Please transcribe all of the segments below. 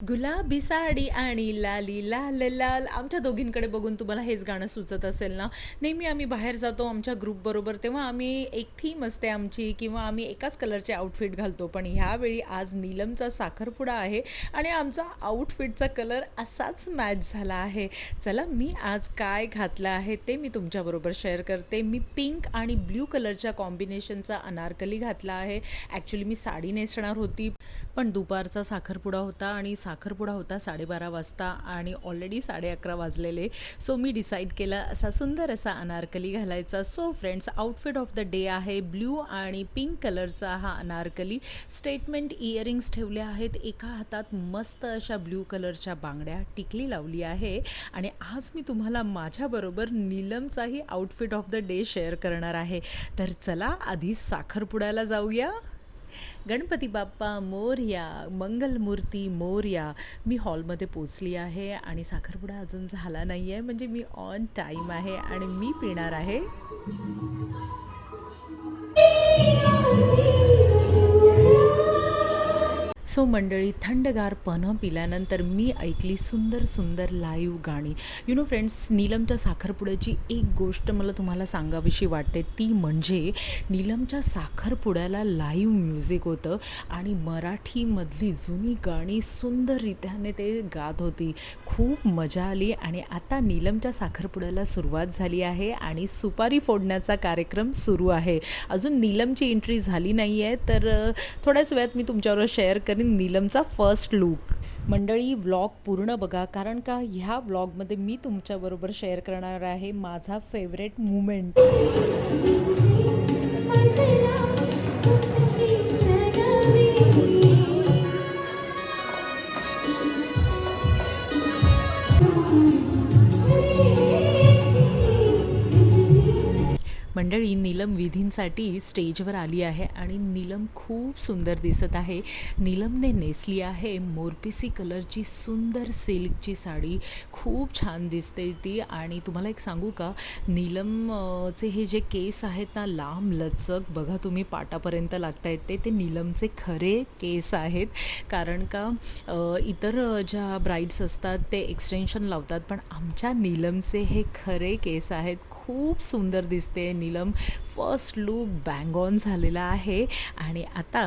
गुलाबी साडी आणि लाली लाल लाल. आमच्या दोघींकडे बघून तुम्हाला हेच गाणं सुचत असेल ना? नेहमी आम्ही बाहेर जातो आमच्या ग्रुपबरोबर तेव्हा आम्ही एक थीम असते आमची किंवा आम्ही एकाच कलरचे आउटफिट घालतो. पण ह्यावेळी आज नीलमचा साखरपुडा आहे आणि आमचा आउटफिटचा कलर असाच मॅच झाला आहे. चला मी आज काय घातलं आहे ते मी तुमच्याबरोबर शेअर करते. मी पिंक आणि ब्ल्यू कलरच्या कॉम्बिनेशनचा अनारकली घातला आहे. ॲक्च्युली मी साडी नेसणार होती पण दुपारचा साखरपुडा होता आणि साखरपुडा होता साडेबारा वाजता आणि ऑलरेडी साडे अकरा वाजलेले. सो मी डिसाईड केलं असा सुंदर असा अनारकली घालायचा. So friends outfit of the day आहे. ब्ल्यू आणि पिंक कलरचा हा अनारकली. स्टेटमेंट इयरिंग्स ठेवले आहेत. एका हातात मस्त अशा ब्ल्यू कलरच्या बांगड्या टिकली लावली आहे. आणि आज मी तुम्हाला माझ्याबरोबर नीलमचाही outfit of the day share करणार आहे. तर चला आधी साखरपुड्याला जाऊया. गणपती बाप्पा मोरया मंगलमूर्ती मोरया. मी हॉलमध्ये पोचली आहे आणि साखरपुडा अजून झाला नाही आहे म्हणजे मी ऑन टाईम आहे आणि मी पिणार आहे. सो मंडळी थंडगार पनं पिल्यानंतर मी ऐकली सुंदर सुंदर लाईव्ह गाणी. यु नो फ्रेंड्स नीलमच्या साखरपुड्याची एक गोष्ट मला तुम्हाला सांगावीशी वाटते. ती म्हणजे नीलमच्या साखरपुड्याला लाईव्ह म्युझिक होतं आणि मराठीमधली जुनी गाणी सुंदररित्याने ते गात होती. खूप मजा आली आणि आता नीलमच्या साखरपुड्याला सुरुवात झाली आहे आणि सुपारी फोडण्याचा कार्यक्रम सुरू आहे. अजून नीलमची एंट्री झाली नाही आहे तर थोड्याच वेळात मी तुमच्याबरोबर शेअर करीन. नीलमचा फर्स्ट लूक मंडळी व्लॉग पूर्ण बघा कारण का ह्या व्लॉगमध्ये मी तुमच्याबरोबर शेअर करणार आहे माझा फेवरेट मुमेंट मंडळी नीलम विधींसाठी स्टेजवर आली आहे आणि नीलम खूप सुंदर दिसत आहे. नीलमने नेसली आहे मोरपिसी कलरची सुंदर सिल्कची साडी. खूप छान दिसते ती. आणि तुम्हाला एक सांगू का नीलम चे हे जे केस आहेत ना लांब लचक बघा तुम्ही पाटापर्यंत लागतायत आहेत ते. ते नीलमचे खरे केस आहेत. कारण का इतर ज्या ब्राईड्स असतात ते एक्सटेन्शन लावतात पण आमच्या नीलमचे हे खरे केस आहेत. खूप सुंदर दिसते Neelam. Neelam first look bang on झालेला आहे. आणि आता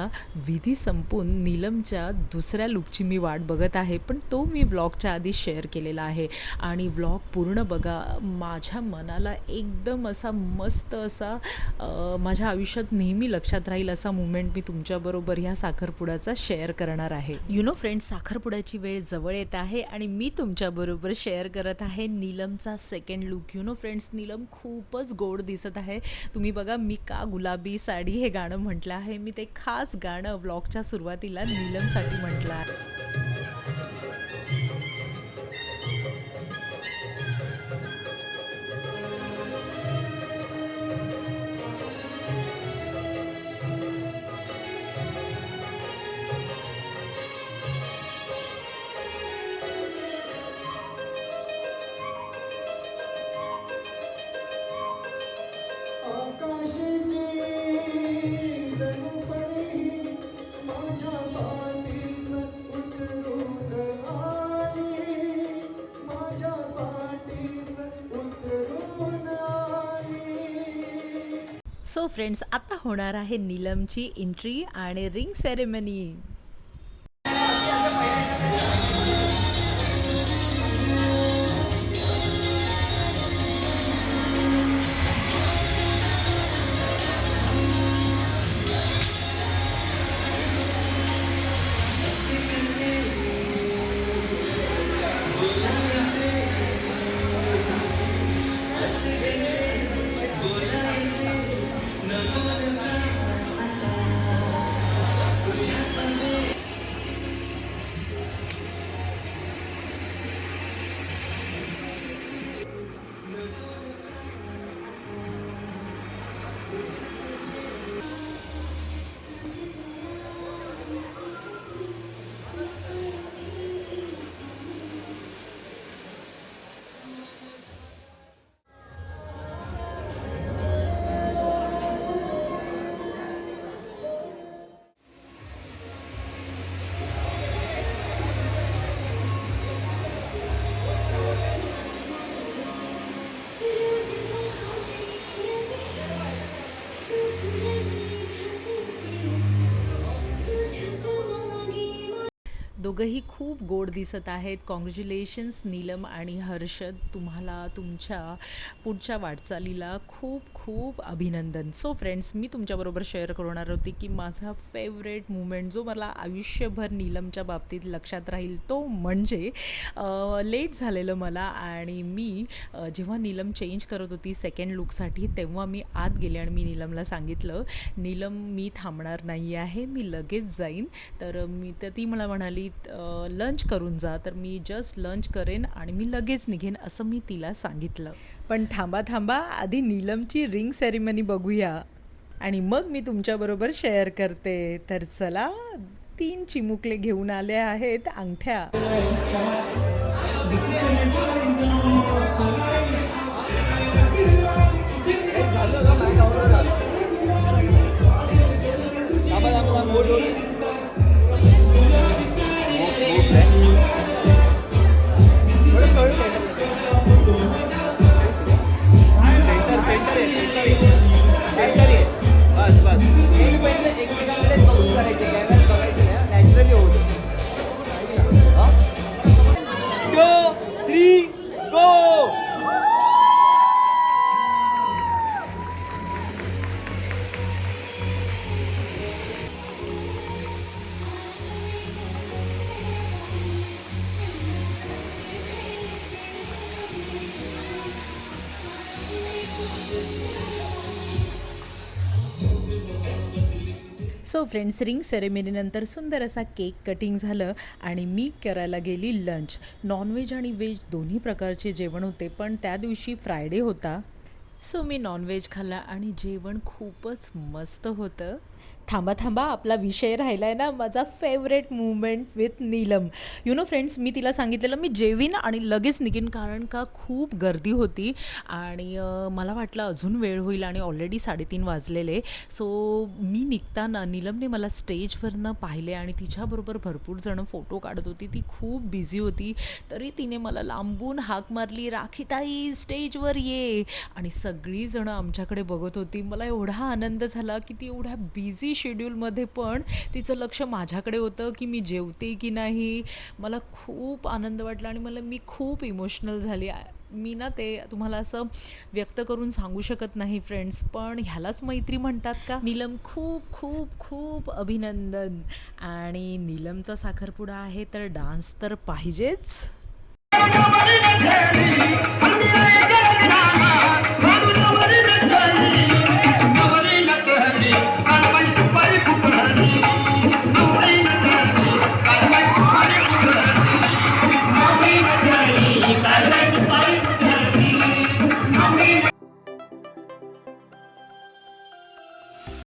विधी संपून नीलमच्या दुसऱ्या लूकची मी वाट बघत आहे पण तो मी व्लॉगच्या आधी शेअर केलेला आहे. आणि व्लॉग पूर्ण बघा माझ्या मनाला एकदम असा मस्त असा माझ्या आयुष्यात नेहमी लक्षात राहील असा मुमेंट मी तुमच्याबरोबर ह्या साखरपुड्याचा शेअर करणार आहे. यु नो फ्रेंड्स साखरपुड्याची वेळ जवळ येत आहे आणि मी तुमच्याबरोबर शेअर करत आहे नीलमचा second look you know friends Neelam खूपच गोड दिसत आहे. तुम्ही बघा मी का गुलाबी साडी हे गाणं म्हटलं आहे. मी ते खास गाणं व्लॉगच्या सुरुवातीला नीलमसाठी म्हटलं आहे. फ्रेंड्स आता होणार आहे नीलमची एंट्री आणि रिंग सेरेमनी दोघंही खूप गोड दिसत आहेत. कॉंग्रॅच्युलेशन्स नीलम आणि हर्षद. तुम्हाला तुमच्या पुढच्या वाटचालीला खूप खूप अभिनंदन. सो फ्रेंड्स मी तुमच्याबरोबर शेअर करणार होती की माझा फेवरेट मुमेंट जो मला आयुष्यभर नीलमच्या बाबतीत लक्षात राहील तो म्हणजे लेट झालेलं मला आणि मी जेव्हा नीलम चेंज करत होती सेकंड लुकसाठी तेव्हा मी आत गेले आणि मी नीलमला सांगितलं नीलम मी थांबणार नाही आहे. मी लगेच जाईन. तर मी तर ती मला म्हणाली लंच करून जा तर मी जस्ट लंच करेन आणि मी लगेच निघेन असं मी तिला सांगितलं. पण थांबा थांबा आधी नीलमची रिंग सेरेमनी बघूया. आणि मग मी तुमच्याबरोबर शेअर करते. तर चला तीन चिमुकले घेऊन आले आहेत अंगठ्या. सो फ्रेंड्स रिंग सेरेमनीनंतर सुंदर असा केक कटिंग झालं आणि मी करायला गेली लंच नॉनव्हेज आणि व्हेज दोन्ही प्रकारचे जेवण होते पण त्या दिवशी फ्रायडे होता. सो मी नॉनव्हेज खाल्ला आणि जेवण खूपच मस्त होतं. थांबा थांबा आपला विषय राहिला आहे ना माझा favourite movement with Neelam. You know friends मी तिला सांगितलेलं मी जेवीन आणि लगेच निघेन कारण का खूप गर्दी होती आणि मला वाटलं अजून वेळ होईल आणि ऑलरेडी साडेतीन वाजलेले. सो मी निघताना नीलमने मला स्टेजवरनं पाहिले आणि तिच्याबरोबर भरपूर जणं फोटो काढत होती. ती खूप बिझी होती. तरी तिने मला लांबून हाक मारली राखीताई स्टेजवर ये. आणि सगळीजणं आमच्याकडे बघत होती. मला एवढा आनंद झाला की ती एवढ्या बिझी शेड्यूलमध्ये पण तिचं लक्ष माझ्याकडे होतं की मी जेवते की नाही. मला खूप आनंद वाटला आणि मला मी खूप इमोशनल झाली. मी ना ते तुम्हाला असं व्यक्त करून सांगू शकत नाही फ्रेंड्स पण ह्यालाच मैत्री म्हणतात का? नीलम खूप खूप खूप अभिनंदन. आणि नीलमचा साखरपुडा आहे तर डान्स तर पाहिजेच.